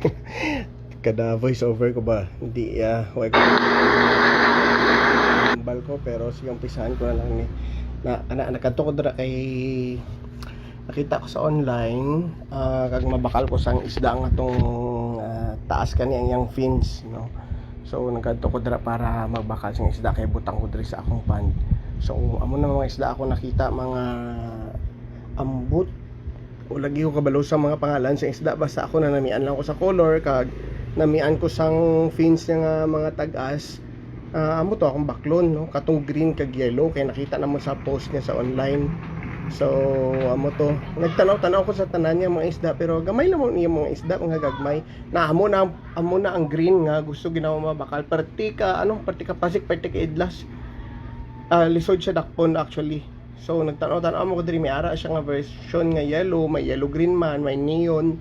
kada voice over ko ba? Hindi ah uh, ko bal ko pero sigang pisahan ko na lang ni na ana nakadto ko dira kay nakita ko sa online ah kag mabakal ko sang isda nga tong ah, taas kani ang yang fins no? So nagkadto ko dira para magbakal sang isda kay butang ko diri sa akong pan. So amo na mga isda ako nakita mga ambot o lagi ko kabalo sa mga pangalan sa isda. Basta ako na namian lang ko sa color kag namian ko sang fins nga mga tag-as. Ah, amo to akong baklon no? Katong green kag yellow kay nakita naman sa post niya sa online. So amo to. Nagtanaw-tanaw ko sa tanan niya mga isda pero gamay lamang niya mga isda mga gagmay na amo na amo na ang green nga gusto ginawa mabakal perti ka anong perti ka pasik perti ka idlas. Ah, lisod siya dakpon actually so nagtanaw-tanaw mo ko diri may ara siya nga version nga yellow may yellow green man may neon.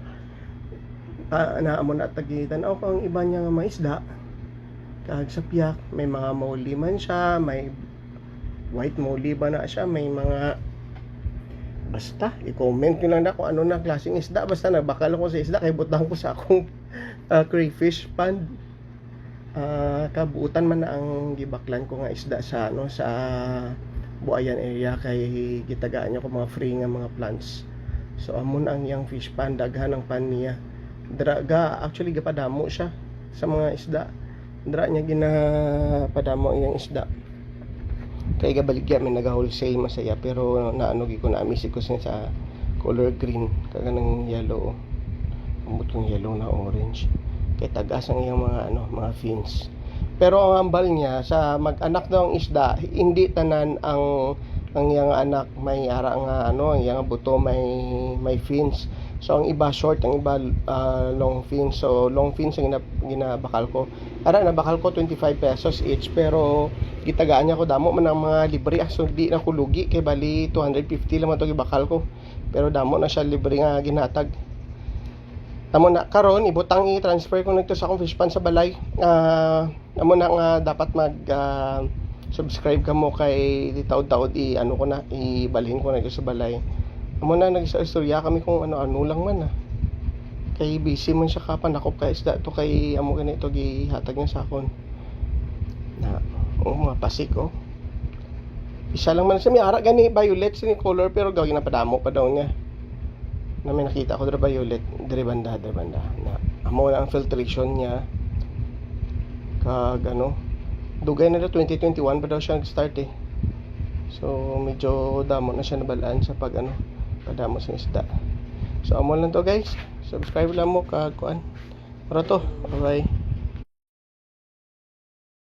Ah, na amo na tagitan ako ang iba niya nga mga isda. Kag sa piyak may mga mauli man siya may white mauli ba na siya may mga basta. I-comment nyo lang na kung ano na klaseng isda. Basta nagbakal ako sa isda kay butang ko sa akong ah, crayfish pond Ah, kabuutan man na ang gibaklan ko nga isda sa ano sa Buayan area kay gitagaan niya ko mga free nga mga plants. So amon ang yang fish pond daghan ang pan niya. Draga actually gapadamo siya sa mga isda. Dra niya ginapadamo iyang isda. Kay gabaligya may naga wholesale masaya pero naano gi ko na amisi ko sa color green. Kaga ng yellow. Yung yellow na orange. Kay tagas ang iyang mga ano mga fins pero ang ambal niya sa mag-anak daw ang isda hindi tanan ang ang iyang anak may ara nga ano ang iyang buto may may fins So ang iba short, ang iba ah, long fin. So long fins ang gina, ginabakal ko. Ara nabakal ko 25 pesos each pero gitagaan niya ko damo man ang mga libre ah, so di na ko lugi kay bali 250 lang man to gibakal ko. Pero damo na siya libre nga ginatag. Amo na karon ibutang i-transfer ko nito sa akong fish pan sa balay. Ah, amo na nga dapat mag ah, subscribe ka mo kay taod-taod i ano ko na ibalhin ko na sa balay amo na nag-istorya kami kung ano-ano lang man ah. Kay busy man siya kapan ako kay isda to kay amo ganito gihatag niya sa akon. Na oh, mga pasik oh. Isa lang man siya may ara gani violet sini color pero gawin na padamo pa daw niya. Na may nakita ko dira violet, dire banda. Na amo na ang filtration niya. Kag ano, dugay na daw 2021 pa daw siya nag-start eh. So medyo damo na siya nabalaan sa pag ano, padamo sa isda. So amo lang to guys. Subscribe lang mo kag kuan. Para to. Bye.